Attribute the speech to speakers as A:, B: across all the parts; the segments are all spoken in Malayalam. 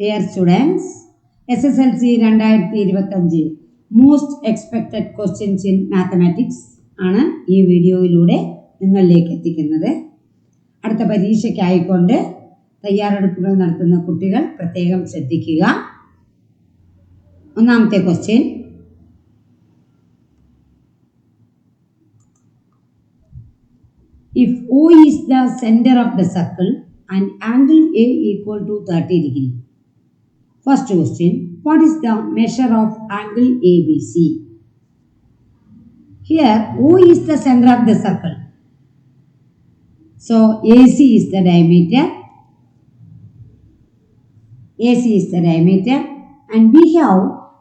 A: Dear students S S L C രണ്ടായിരത്തി ഇരുപത്തഞ്ച് most expected questions in mathematics ആണ് ഈ വീഡിയോയിലൂടെ നിങ്ങളിലേക്ക് എത്തിക്കുന്നത്. അടുത്ത പരീക്ഷയ്ക്കായിക്കൊണ്ട് തയ്യാറെടുപ്പുകൾ നടത്തുന്ന കുട്ടികൾ പ്രത്യേകം ശ്രദ്ധിക്കുക. ഒന്നാമത്തെ question if O is the center of the circle and angle A equal to 30 degree. First question, what is the measure of angle ABC? Here O is the center of the circle. So AC is the diameter. AC is the diameter and we have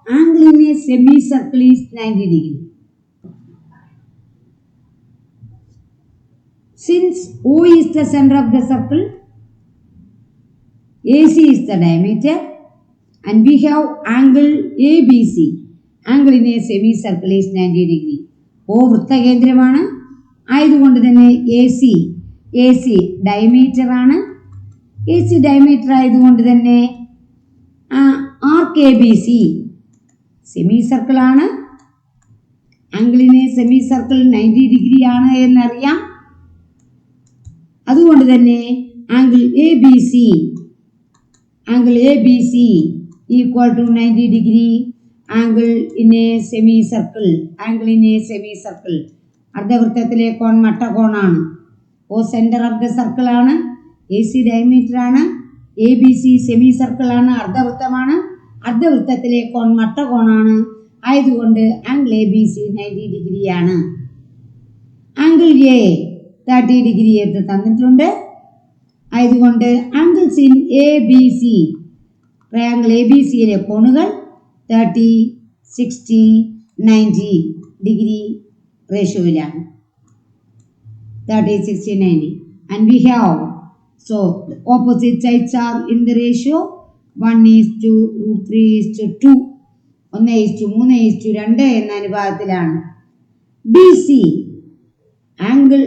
A: angle in a semicircle is 90 degree. Since O is the center of the circle, AC is the diameter and we have angle ABC. Angle in a semicircle is 90 degree. O വൃത്തകേന്ദ്രമാണ് ആയതുകൊണ്ട് തന്നെ എ സി എ സി ഡയമീറ്ററാണ് എ സി ഡയമീറ്റർ ആയതുകൊണ്ട് തന്നെ R K B C semi സർക്കിളാണ് ആംഗിളിനെ സെമി സർക്കിൾ നയന്റി ഡിഗ്രി ആണ് എന്നറിയാം അതുകൊണ്ട് തന്നെ angle A B C angle A B C ninety degree angle in a semicircle angle in a semicircle അർദ്ധവൃത്തത്തിലെ കോൺ മട്ടകോണാണ്. O centre of the circle ആണ്. എ സി ഡയമീറ്റർ ആണ്. A B C semicircle ആണ് അർദ്ധവൃത്തമാണ് അർദ്ധവൃത്തത്തിലെ കോൺ മട്ടകോണാണ്. ആയതുകൊണ്ട് angle A B C ninety ഡിഗ്രിയാണ് ആംഗിൾ എ തേർട്ടി ഡിഗ്രി എടുത്ത് തന്നിട്ടുണ്ട്. ആയതുകൊണ്ട് angles in A B C triangle A B സിയിലെ കോണുകൾ thirty sixty ninety degree റേഷ്യോയിലാണ് thirty sixty ninety and we have so opposite sides are in the ratio one is to root three is to two ഒന്ന് ഈസ് ടു മൂന്ന് ഈസ് ടു രണ്ട് എന്ന അനുപാതത്തിലാണ്. B C angle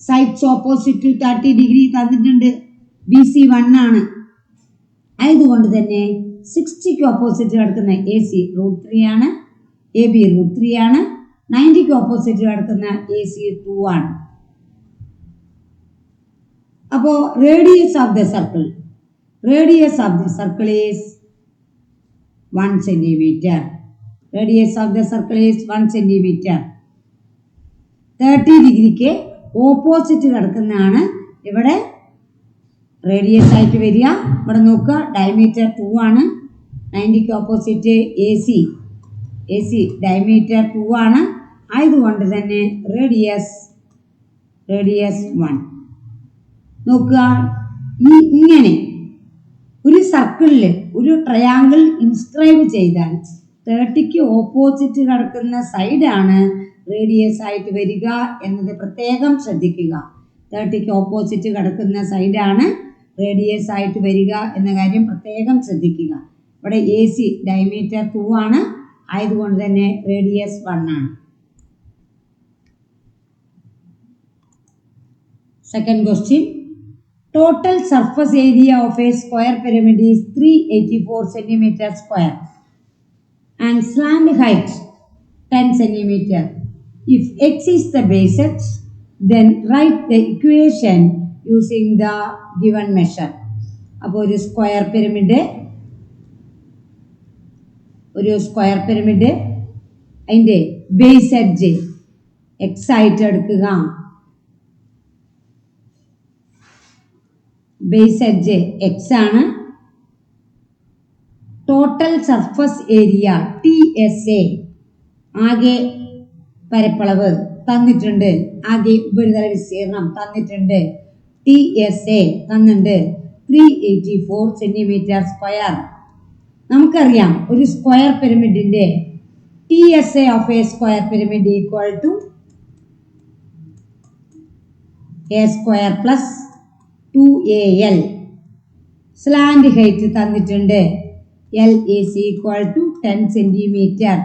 A: sides opposite thirty degree തന്നിട്ടുണ്ട്. ബി സി വൺ ആണ്. ആയതുകൊണ്ട് തന്നെ സിക്സ്റ്റിക്ക് ഓപ്പോസിറ്റ് കിടക്കുന്ന എ സി റൂട്ട് ത്രീ ആണ്. എ ബി റൂട്ട് ത്രീ ആണ്. നയന്റിക്ക് ഓപ്പോസിറ്റ് കിടക്കുന്ന എ സി ടു ആണ്. അപ്പോൾ radius of the circle radius of the circle is one centimetre radius of the circle is one centimetre thirty ഡിഗ്രിക്ക് ഓപ്പോസിറ്റ് കിടക്കുന്നതാണ് ഇവിടെ റേഡിയസ് ആയിട്ട് വരിക. ഇവിടെ നോക്കുക ഡയമീറ്റർ ടു ആണ്. നയന്റിക്ക് opposite A C A C diameter two ആണ്. ആയതുകൊണ്ട് തന്നെ റേഡിയസ് റേഡിയസ് വൺ നോക്കുക ഈ ഇങ്ങനെ ഒരു സർക്കിളിൽ ഒരു ട്രയാങ്കിൾ ഇൻസ്ക്രൈബ് ചെയ്താൽ തേർട്ടിക്ക് ഓപ്പോസിറ്റ് കിടക്കുന്ന സൈഡാണ് റേഡിയസ് ആയിട്ട് വരിക എന്നത് പ്രത്യേകം ശ്രദ്ധിക്കുക. തേർട്ടിക്ക് ഓപ്പോസിറ്റ് കിടക്കുന്ന സൈഡാണ് റേഡിയസ് ആയിട്ട് വരിക എന്ന കാര്യം പ്രത്യേകം ശ്രദ്ധിക്കുക. ഇവിടെ എ സി ഡയമീറ്റർ ടു ആണ്. ആയതുകൊണ്ട് തന്നെ റേഡിയസ് വൺ ആണ്. Second question total surface area of a square pyramid is three eighty four centimetre square and slant height ten centimetre if x is the basis, then write the equation using the given measure അപ്പോൾ ഒരു സ്ക്വയർ പിരമിഡ് ഒരു സ്ക്വയർ പിരമിഡ് അതിന്റെ ബേസ് എഡ്ജ് എക്സ് ആയിട്ട് എടുക്കുക. ബേസ് എഡ്ജ് എക്സ് ആണ്. Total surface area T S A ആകെ പരപ്പളവ് തന്നിട്ടുണ്ട്. ആകെ ഉപരിതല വിസ്തീർണം തന്നിട്ടുണ്ട്. ടി എസ് എ തന്നിട്ടുണ്ട്. Three eighty four centimetre square നമുക്കറിയാം ഒരു square പിരമിഡിന്റെ T S A of a square pyramid equal to a square plus two a l slant height തന്നിട്ടുണ്ട്. L is equal to ten centimetre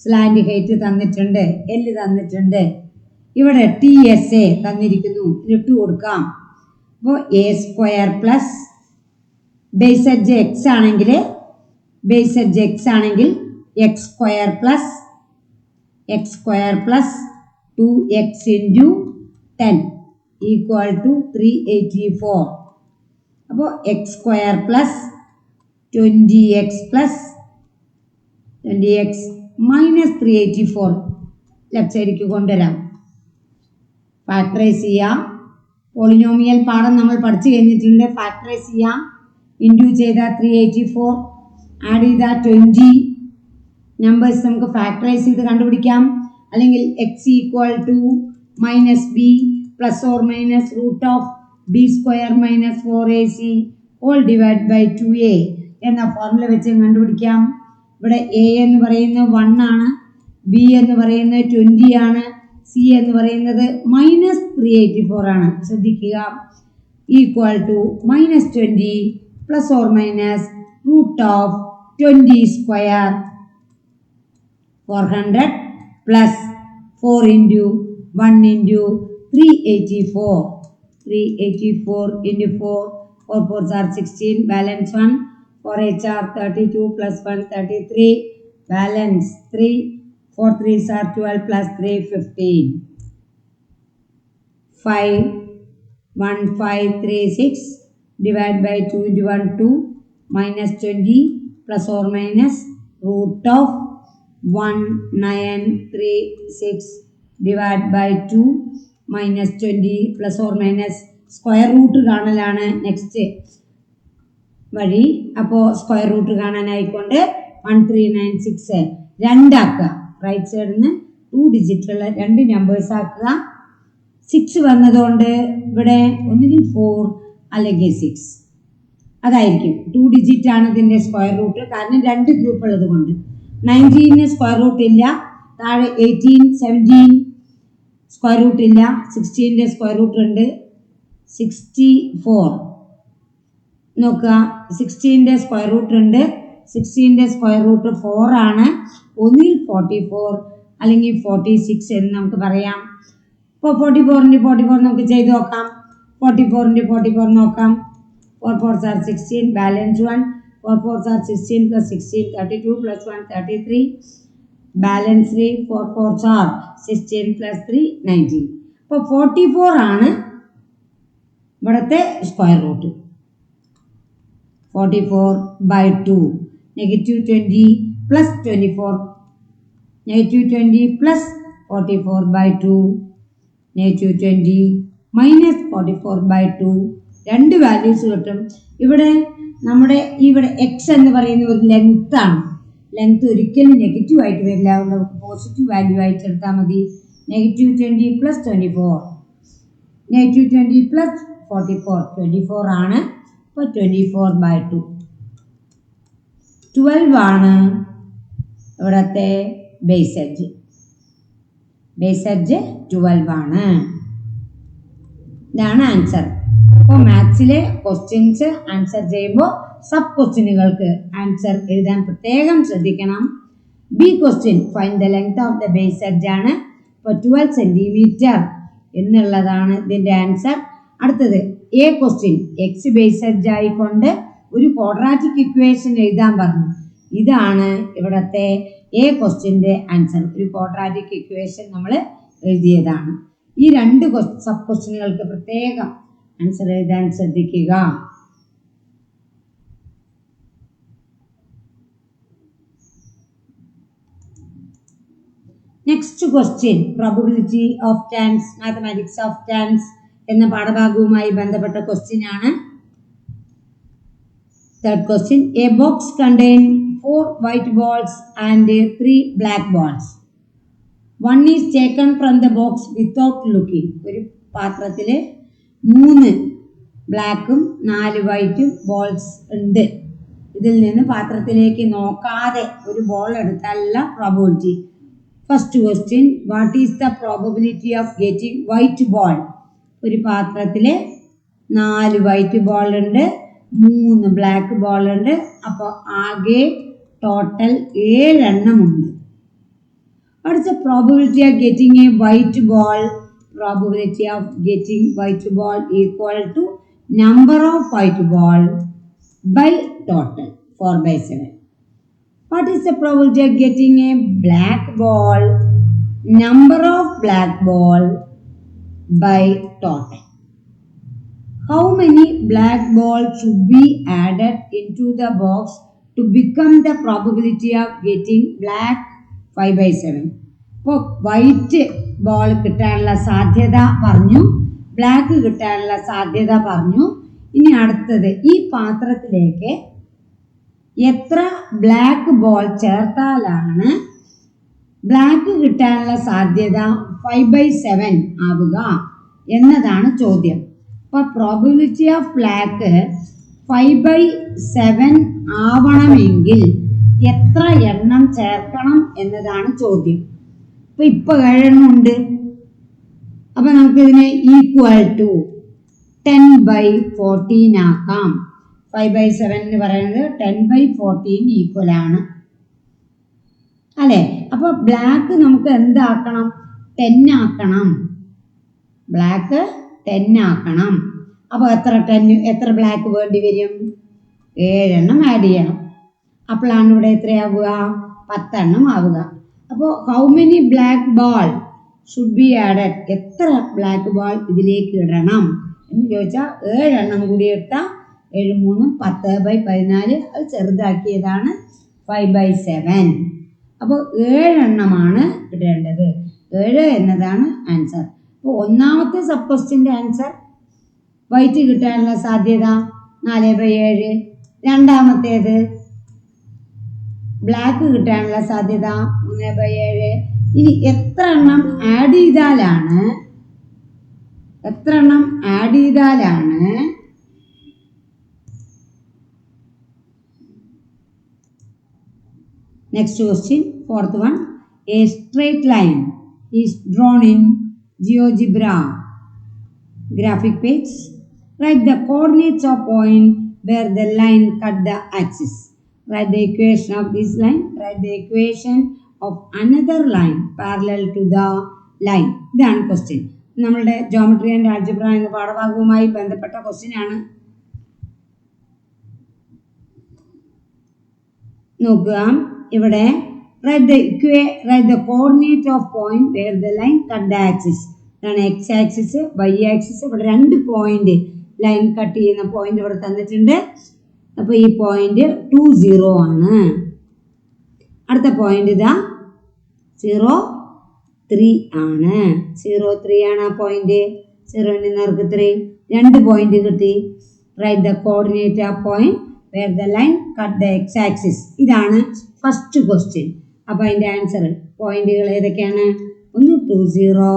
A: slant height തന്നിട്ടുണ്ട്. എല്ല് തന്നിട്ടുണ്ട്. ഇവിടെ ടി എസ് എ തന്നിരിക്കുന്നു. ഇട്ട് കൊടുക്കാം. അപ്പോൾ a square plus base edge x ആണെങ്കിൽ ബേസ് എഡ്ജ് എക്സ് ആണെങ്കിൽ x square plus x square plus two x into ten equal to three eighty four അപ്പോൾ x square plus twenty x plus twenty x minus three eighty four left സൈഡിലേക്ക് കൊണ്ടുവരാം. ഫാക്ടറൈസ് ചെയ്യാം. പോളിനോമിയൽ പാഠം നമ്മൾ പഠിച്ചു കഴിഞ്ഞിട്ടുണ്ട്. ഫാക്ടറൈസ് ചെയ്യാം. ഇൻഡ്യൂ ചെയ്താൽ ത്രീ എയ്റ്റി ഫോർ ആഡ് ചെയ്താൽ ട്വന്റി നമ്പേഴ്സ് നമുക്ക് ഫാക്ടറൈസ് ചെയ്ത് കണ്ടുപിടിക്കാം. അല്ലെങ്കിൽ x equal to minus b plus or minus root of b square minus four a c whole divide by two a എന്ന ഫോർമുല വെച്ച് കണ്ടുപിടിക്കാം. ഇവിടെ എ എന്ന് പറയുന്നത് വൺ ആണ്. ബി എന്ന് പറയുന്നത് ട്വന്റി ആണ്. സി എന്ന് പറയുന്നത് മൈനസ് ത്രീ എയ്റ്റി ഫോർ ആണ്. ശ്രദ്ധിക്കുക. Equal to minus twenty plus or minus root of twenty square four hundred plus four into one into three eighty four three eighty four into four four four are sixteen balance one four h are thirty two plus one thirty three balance three four three are twelve plus three fifteen five one five three six divided by two into one minus minus plus or minus root of of one nine three divided by by minus minus plus or minus square root കാണലാണ് next വഴി. അപ്പോൾ സ്ക്വയർ റൂട്ട് കാണാനായിക്കൊണ്ട് വൺ ത്രീ നയൻ സിക്സ് രണ്ടാക്കുക റൈറ്റ് സൈഡിൽ നിന്ന് ടു ഡിജിറ്റുള്ള രണ്ട് നമ്പേഴ്സ് ആക്കുക. സിക്സ് വന്നതുകൊണ്ട് ഇവിടെ ഒന്നുകിൽ ഫോർ അല്ലെങ്കിൽ സിക്സ് അതായിരിക്കും. ടു ഡിജിറ്റ് ആണ് ഇതിന്റെ സ്ക്വയർ റൂട്ട് കാരണം രണ്ട് ഗ്രൂപ്പ് ഉള്ളത് കൊണ്ട്. നയന്റീന് സ്ക്വയർ റൂട്ട് ഇല്ല. താഴെ എയ്റ്റീൻ സെവന്റീൻ സ്ക്വയർ റൂട്ട് ഇല്ല. സിക്സ്റ്റീന്റെ സ്ക്വയർ റൂട്ട് ഉണ്ട്. സിക്സ്റ്റി ഫോർ നോക്കുക സിക്സ്റ്റീന്റെ സ്ക്വയർ റൂട്ട് ഉണ്ട്. സിക്സ്റ്റീന്റെ സ്ക്വയർ റൂട്ട് ഫോർ ആണ്. ഒന്നിൽ ഫോർട്ടി ഫോർ അല്ലെങ്കിൽ ഫോർട്ടി സിക്സ് എന്ന് നമുക്ക് പറയാം. ഇപ്പോൾ ഫോർട്ടി ഫോറിന്റെ ഫോർട്ടി ഫോർ നമുക്ക് ചെയ്ത് നോക്കാം? ഫോർട്ടി ഫോറിന്റെ ഫോർട്ടി ഫോർ നോക്കാം. Four four are sixteen balance one four four are sixteen plus sixteen thirty two plus one thirty three balance three four four are sixteen plus three nineteen അപ്പോൾ ഫോർട്ടി ഫോർ ആണ് ഇവിടുത്തെ square root forty four by two negative twenty plus twenty four negative twenty plus forty four by two negative twenty minus forty four by two രണ്ട് വാല്യൂസ് കിട്ടും. ഇവിടെ നമ്മുടെ ഇവിടെ എക്സ് എന്ന് പറയുന്ന ഒരു ലെങ്ത് ആണ്. ലെങ്ത് ഒരിക്കലും നെഗറ്റീവ് ആയിട്ട് വരില്ല. അതുകൊണ്ട് നമുക്ക് പോസിറ്റീവ് വാല്യൂ ആയിട്ട് എടുത്താൽ മതി. Negative twenty plus twenty four negative twenty plus forty four twenty four ആണ്. അപ്പോൾ twenty four by two twelve ആണ് ഇവിടത്തെ base edge base edge twelve ആണ്. ഇതാണ് ആൻസർ അപ്പോൾ മാത്സിലെ ക്വസ്റ്റ്യൻസ് ആൻസർ ചെയ്യുമ്പോൾ സബ് ക്വസ്റ്റ്യനുകൾക്ക് ആൻസർ എഴുതാൻ പ്രത്യേകം ശ്രദ്ധിക്കണം. B question find the length of the base edge ആണ്. ഇപ്പോൾ ട്വൽവ് സെന്റിമീറ്റർ എന്നുള്ളതാണ് ഇതിന്റെ ആൻസർ അടുത്തത് A question X base edge ആയിക്കൊണ്ട് ഒരു ക്വാഡ്രാറ്റിക് ഇക്വേഷൻ എഴുതാൻ പറഞ്ഞു. ഇതാണ് ഇവിടത്തെ എ ക്വസ്റ്റ്യന്റെ ആൻസർ ഒരു ക്വാഡ്രാറ്റിക് ഇക്വേഷൻ നമ്മൾ എഴുതിയതാണ്. ഈ രണ്ട് സബ് ക്വസ്റ്റ്യനുകൾക്ക് പ്രത്യേകം ആൻസർ എഴുതാൻ ശ്രദ്ധിക്കുക. Next question probability of chance mathematics of chance എന്ന പാഠഭാഗവുമായി ബന്ധപ്പെട്ട ക്വസ്റ്റ്യൻ ആണ് third question. A box contain four white balls and three black balls one is taken from the box without looking. ഒരു പാത്രത്തിൽ മൂന്ന് ബ്ലാക്കും നാല് വൈറ്റും ബോൾസ് ഉണ്ട്. ഇതിൽ നിന്ന് പാത്രത്തിലേക്ക് നോക്കാതെ ഒരു ball എടുത്താലുള്ള probability first question what is the probability of getting white ball ഒരു പാത്രത്തിൽ നാല് വൈറ്റ് ബോൾ ഉണ്ട്. മൂന്ന് ബ്ലാക്ക് ബോളുണ്ട് അപ്പോൾ ആകെ ടോട്ടൽ ഏഴെണ്ണമുണ്ട് അടുത്ത probability of getting a white ball probability of getting white ball equal to number of white ball by total 4 by 7. What is the probability of getting a black ball? Number of black ball by total. How many black balls should be added into the box to become the probability of getting black? 5 by 7? ഇപ്പോൾ വൈറ്റ് ബോൾ കിട്ടാനുള്ള സാധ്യത പറഞ്ഞു. ബ്ലാക്ക് കിട്ടാനുള്ള സാധ്യത പറഞ്ഞു. ഇനി അടുത്തത് ഈ പാത്രത്തിലേക്ക് എത്ര ബ്ലാക്ക് ബോൾ ചേർത്താലാണ് ബ്ലാക്ക് കിട്ടാനുള്ള സാധ്യത? ഫൈവ് ബൈ സെവൻ ആവുക എന്നതാണ് ചോദ്യം. അപ്പോൾ probability of black five by seven ആവണമെങ്കിൽ എത്ര എണ്ണം ചേർക്കണം എന്നതാണ് ചോദ്യം. അപ്പൊ ഇപ്പൊ ഏഴെണ്ണം ഉണ്ട്. അപ്പൊ നമുക്കിതിനെ equal to ten by fourteen ആക്കാം. ഫൈവ് ബൈ സെവൻ എന്ന് പറയുന്നത് ടെൻ ബൈ ഫോർട്ടീൻ ഈക്വൽ ആണ്. അല്ലെ? അപ്പൊ ബ്ലാക്ക് നമുക്ക് എന്താക്കണം? ടെൻ ആക്കണം. ബ്ലാക്ക് ടെൻ ആക്കണം അപ്പോൾ എത്ര ടെൻ എത്ര ബ്ലാക്ക് വേണ്ടി വരും? ഏഴെണ്ണം ആഡ് ചെയ്യണം. അപ്പോഴാണ് ഇവിടെ എത്രയാവുക? പത്തെണ്ണം ആവുക. അപ്പോൾ how many black ball should be added എത്ര ബ്ലാക്ക് ബോൾ ഇതിലേക്ക് ഇടണം? എന്ന് ചോദിച്ചാൽ ഏഴെണ്ണം കൂടി ഇട്ടാൽ ഏഴ് മൂന്നും പത്ത് ബൈ പതിനാല്. അത് ചെറുതാക്കിയതാണ് ഫൈവ് ബൈ സെവൻ അപ്പോൾ ഏഴെണ്ണമാണ് ഇടേണ്ടത്. ഏഴ് എന്നതാണ് ആൻസർ അപ്പോൾ ഒന്നാമത്തെ സബ് ക്വസ്റ്റിന്റെ ആൻസർ വൈറ്റ് കിട്ടാനുള്ള സാധ്യത നാല് ബൈ ഏഴ്. രണ്ടാമത്തേത് ബ്ലാക്ക് കിട്ടാനുള്ള സാധ്യത മൂന്ന് ബൈ ഏഴ്. ഇനി എത്ര എണ്ണം ആഡ് ചെയ്താലാണ് എത്ര എണ്ണം ആഡ് ചെയ്താലാണ് next question fourth one a straight line is drawn in GeoGebra graphic page. Write the coordinates of point where the line cut the axis. Write the equation of this line. Write the equation of another line parallel to the line. ഇതാണ് ക്വസ്റ്റ്യൻ നമ്മളുടെ ജോമെട്രി ആൻഡ് ആൽജിബ്ര എന്ന പാഠഭാഗവുമായി ബന്ധപ്പെട്ട ക്വസ്റ്റ്യൻ ആണ് നോക്കുക ഇവിടെ write the ഇക്വേ write the coordinate of point where the line cut the axis ഇതാണ് എക്സ് ആക്സിസ് വൈ ആക്സിസ് ഇവിടെ രണ്ട് പോയിന്റ് ലൈൻ കട്ട് ചെയ്യുന്ന പോയിന്റ് ഇവിടെ തന്നിട്ടുണ്ട്. അപ്പോൾ ഈ പോയിന്റ് ടു സീറോ ആണ്. അടുത്ത പോയിന്റ് ഇതാ സീറോ ത്രീ ആണ്. സീറോ ത്രീ ആണ് ആ പോയിന്റ് സീറോന്റെ നേർക്ക് ത്രീ രണ്ട് പോയിന്റ് കിട്ടി. റൈറ്റ് ദ കോർഡിനേറ്റ് ആ point where the line cut the x axis ഇതാണ് ഫസ്റ്റ് ക്വസ്റ്റ്യൻ അപ്പോൾ അതിന്റെ ആൻസർ പോയിന്റുകൾ ഏതൊക്കെയാണ്? ഒന്ന് ടു സീറോ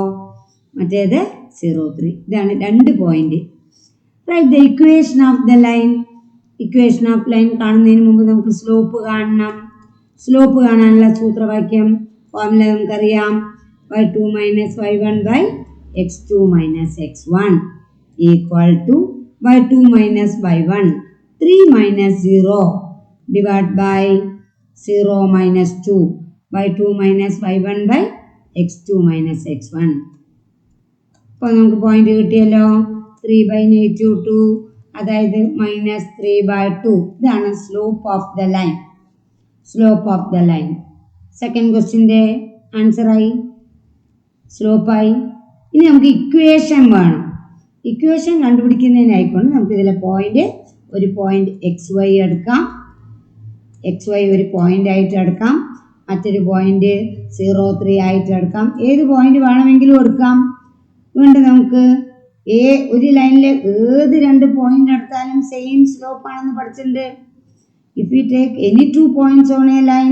A: മറ്റേത് സീറോ ത്രീ ഇതാണ് രണ്ട് point write the equation of the line equation of line കാണുന്നതിന് മുമ്പ് നമുക്ക് സ്ലോപ്പ് കാണണം. സ്ലോപ്പ് കാണാനുള്ള സൂത്രവാക്യം ഫോർമുല നമുക്കറിയാം. Y two minus Y one by X two minus X one equal to Y two minus Y one three minus zero divide by zero minus two Y two minus Y one by X two minus X one അപ്പോൾ നമുക്ക് പോയിന്റ് കിട്ടിയല്ലോ? ത്രീ ബൈ നെഗറ്റീവ് ടു അതായത് മൈനസ് ത്രീ ബൈ ടു ഇതാണ് slope of the line slope of the line second ക്വസ്റ്റിന്റെ ആൻസറായി സ്ലോപ്പായി ഇനി നമുക്ക് ഇക്വേഷൻ വേണം. ഇക്വേഷൻ കണ്ടുപിടിക്കുന്നതിനായിക്കൊണ്ട് നമുക്ക് ഇതിലെ പോയിന്റ് ഒരു പോയിന്റ് എക്സ് വൈ എടുക്കാം. എക്സ് വൈ ഒരു പോയിന്റ് ആയിട്ട് എടുക്കാം. മറ്റൊരു പോയിന്റ് സീറോ ത്രീ ആയിട്ട് എടുക്കാം. ഏത് പോയിന്റ് വേണമെങ്കിലും എടുക്കാം. വീണ്ടും നമുക്ക് ഏ ഒരു ലൈനിലെ ഏത് രണ്ട് പോയിന്റ് എടുത്താലും സെയിം സ്ലോപ്പ് ആണെന്ന് പഠിച്ചിട്ടുണ്ട്. If you take any two points on a line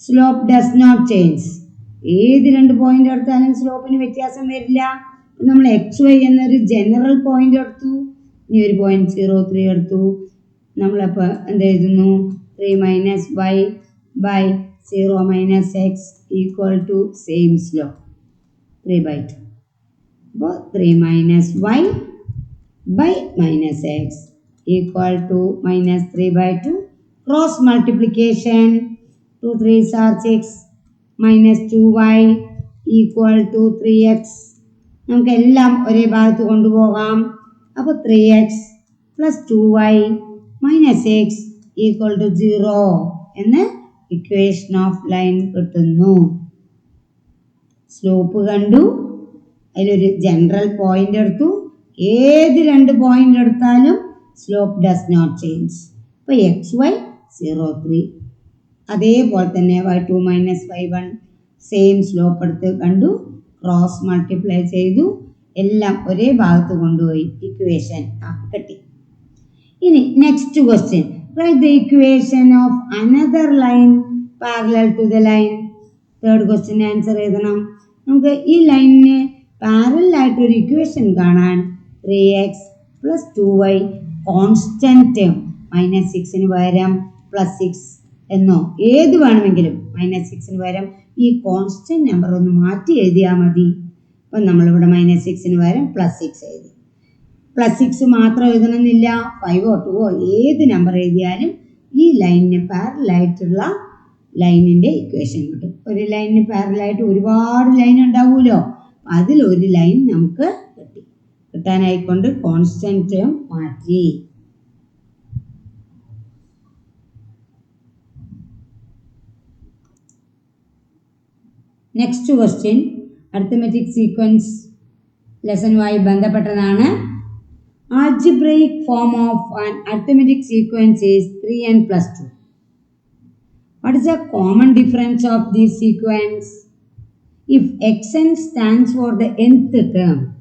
A: slope does not change ഏത് രണ്ട് പോയിന്റ് എടുത്താലും സ്ലോപ്പിന് വ്യത്യാസം വരില്ല. നമ്മൾ എക്സ് വൈ എന്നൊരു ജനറൽ പോയിന്റ് എടുത്തു. ഇനി ഒരു പോയിന്റ് സീറോ ത്രീ എടുത്തു. നമ്മളപ്പോൾ എന്ത് എഴുതുന്നു? Three minus y by zero minus x equal to same slope three by two അപ്പോൾ three minus y by minus x equal to minus three by two cross multiplication two three are six minus two y equal to three x നമുക്കെല്ലാം ഒരേ ഭാഗത്ത് കൊണ്ടുപോകാം. അപ്പോൾ three x plus two y minus x equal to zero എന്ന് ഇക്വേഷൻ ഓഫ് ലൈൻ കിട്ടുന്നു. സ്ലോപ്പ് കണ്ടു. അതിലൊരു ജനറൽ പോയിന്റ് എടുത്തു. ഏത് രണ്ട് പോയിന്റ് എടുത്താലും സ്ലോപ്പ് ഡസ് നോട്ട് ചേഞ്ച് ഇപ്പോൾ എക്സ് വൈ സീറോ ത്രീ അതേപോലെ തന്നെ y two minus y one same slope എടുത്ത് കണ്ടു. ക്രോസ് മൾട്ടിപ്ലൈ ചെയ്തു. എല്ലാം ഒരേ ഭാഗത്ത് കൊണ്ടുപോയി. ഇക്വേഷൻ ആ കിട്ടി. ഇനി next question write the equation of another line parallel to the line third question answer എഴുതണം. നമുക്ക് ഈ ലൈനിന് പാരലൽ ആയിട്ട് ഒരു ഇക്വേഷൻ കാണാൻ three x plus two y constant minus സിക്സിന് പകരം പ്ലസ് സിക്സ് എന്നോ ഏത് വേണമെങ്കിലും മൈനസ് സിക്സിന് പകരം ഈ കോൺസ്റ്റന്റ് നമ്പർ ഒന്ന് മാറ്റി എഴുതിയാൽ മതി. അപ്പം നമ്മളിവിടെ മൈനസ് സിക്സിന് പകരം പ്ലസ് സിക്സ് എഴുതി. പ്ലസ് സിക്സ് മാത്രം എഴുതണമെന്നില്ല. ഫൈവോ ടുവോ ഏത് നമ്പർ എഴുതിയാലും ഈ ലൈനിന് പാരലായിട്ടുള്ള ലൈനിന്റെ ഇക്വേഷൻ കിട്ടും. ഒരു ലൈനിന് പാരലായിട്ട് ഒരുപാട് ലൈൻ ഉണ്ടാവുമല്ലോ. അതിലൊരു ലൈൻ നമുക്ക് കിട്ടി. കിട്ടാനായിക്കൊണ്ട് കോൺസ്റ്റന്റ് മാറ്റി. നെക്സ്റ്റ് ക്വസ്റ്റ്യൻ അരിത്തമെറ്റിക് സീക്വൻസ് ലെസനുമായി ബന്ധപ്പെട്ടതാണ്. Algebraic form of an arithmetic sequence is 3n plus 2. What is the common difference of this sequence? If xn stands for the nth term,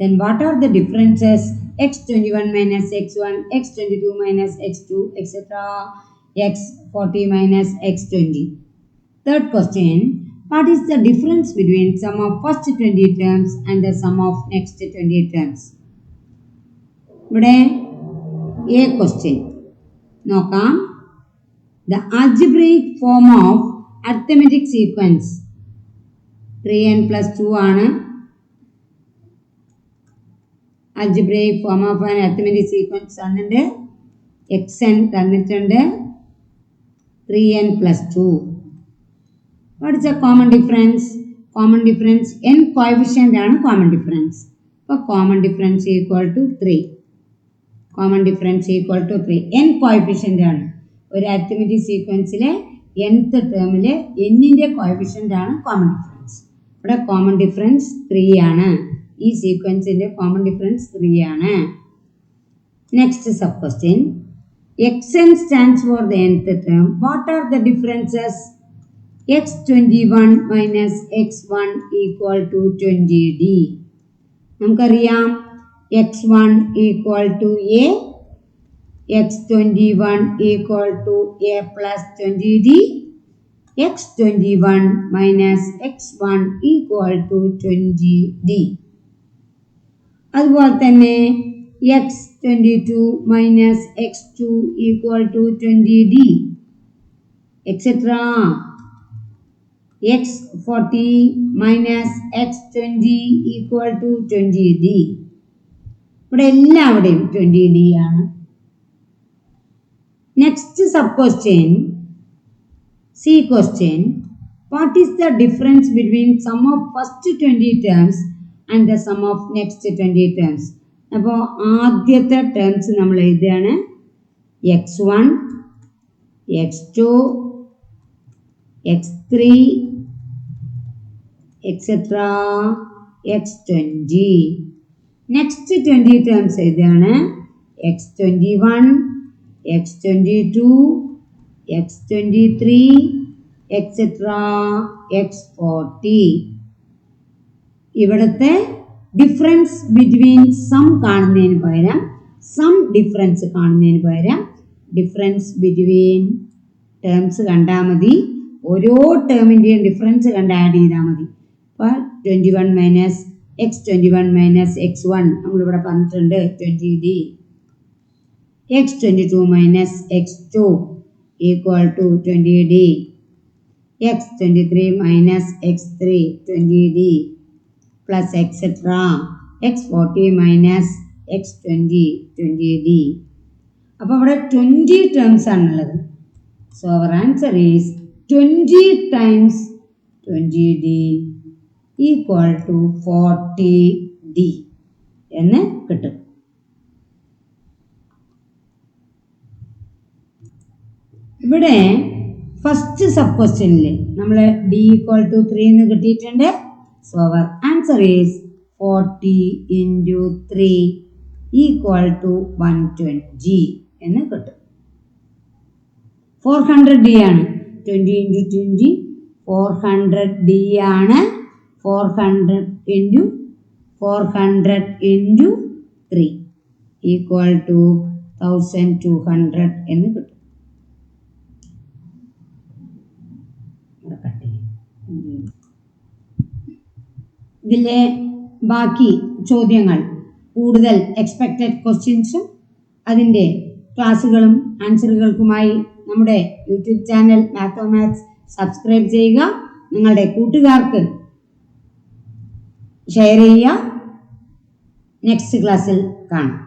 A: then what are the differences x21 minus x1, x22 minus x2, etc., x40 minus x20? Third question, what is the difference between sum of first 20 terms and the sum of next 20 terms? ഇവിടെ എ ക്വസ്റ്റ്യൻ നോക്കാം. The algebraic form of arithmetic sequence three n plus two ആണ്. Algebraic form of an arithmetic sequence തന്നിട്ടുണ്ട്. എക്സ് എൻ തന്നിട്ടുണ്ട്. Three n plus two a common difference common difference n coefficient ആണ് കോമൺ ഡിഫറൻസ് അപ്പോൾ common difference equal to three common difference equal to three n coefficient ആണ്. ഒരു അരിത്തമെറ്റിക് സീക്വൻസിലെ എൻത്ത് ടേമിലെ എന്നിന്റെ കോയിഫിഷ്യന്റ് ആണ് കോമൺ ഡിഫറൻസ് ഇവിടെ കോമൺ ഡിഫറൻസ് ത്രീ ആണ്. ഈ സീക്വൻസിന്റെ കോമൺ ഡിഫറൻസ് ത്രീ ആണ്. Next sub question x n stands for the nth term what are the differences x twenty one minus x one equal to twenty d നമുക്കറിയാം. X one equal to a x twenty one equal to a plus twenty d x twenty one minus x one equal to twenty d അതുപോലെ തന്നെ x twenty two minus x two equal to twenty d etcetera x forty minus x twenty equal to twenty d ഇവിടെ എല്ലാവിടെയും ട്വന്റി ഡി ആണ്. Next sub question c question what is the difference between sum of first twenty terms and the sum of next twenty terms അപ്പോൾ ആദ്യത്തെ ടേംസ് നമ്മൾ എഴുതുകയാണ്. X one x two x three etcetera x twenty next twenty terms എഴുതുകയാണ് x twenty one x twenty two x twenty three etcetera x forty ഇവിടുത്തെ ഡിഫറൻസ് ബിറ്റ്വീൻ സം കാണുന്നതിന് പകരം സം ഡിഫറൻസ് കാണുന്നതിന് പകരം ഡിഫറൻസ് ബിറ്റ്വീൻ ടേംസ് കണ്ടാൽ മതി. ഓരോ ടേമിന്റെയും ഡിഫറൻസ് കണ്ട് ആഡ് ചെയ്താൽ മതി. അപ്പോൾ twenty one minus x twenty one minus x one നമ്മളിവിടെ പറഞ്ഞിട്ടുണ്ട് twenty d x twenty two minus x two equal to twenty d x twenty three minus x three twenty d plus etcetera x forty minus x twenty twenty d അപ്പോൾ ഇവിടെ ട്വന്റി ടേംസ് ആണുള്ളത്. So our answer is twenty times twenty d equal to forty d എന്ന് കിട്ടും. ഇവിടെ ഫസ്റ്റ് സബ് ക്വസ്റ്റ്യനിൽ നമ്മൾ ഡി ഈക്വൽ ടു ത്രീ എന്ന് കിട്ടിയിട്ടുണ്ട്. So our answer is forty into three equal to one twenty എന്ന് കിട്ടും. ഫോർ ഹൺഡ്രഡ് ഡി ആണ്. Twenty into twenty four hundred D ആണ്. Four hundred into four hundred into three equal to thousand two hundred എന്ന് കിട്ടും. ഇതിലെ ബാക്കി ചോദ്യങ്ങൾ കൂടുതൽ എക്സ്പെക്റ്റഡ് ക്വസ്റ്റ്യൻസും അതിന്റെ ക്ലാസ്സുകളും ആൻസറുകൾക്കുമായി നമ്മുടെ യൂട്യൂബ് ചാനൽ മാത്തമാത്സ് സബ്സ്ക്രൈബ് ചെയ്യുക. നിങ്ങളുടെ കൂട്ടുകാർക്ക് ഷെയർ ചെയ്യുക. നെക്സ്റ്റ് ക്ലാസ്സിൽ കാണാം.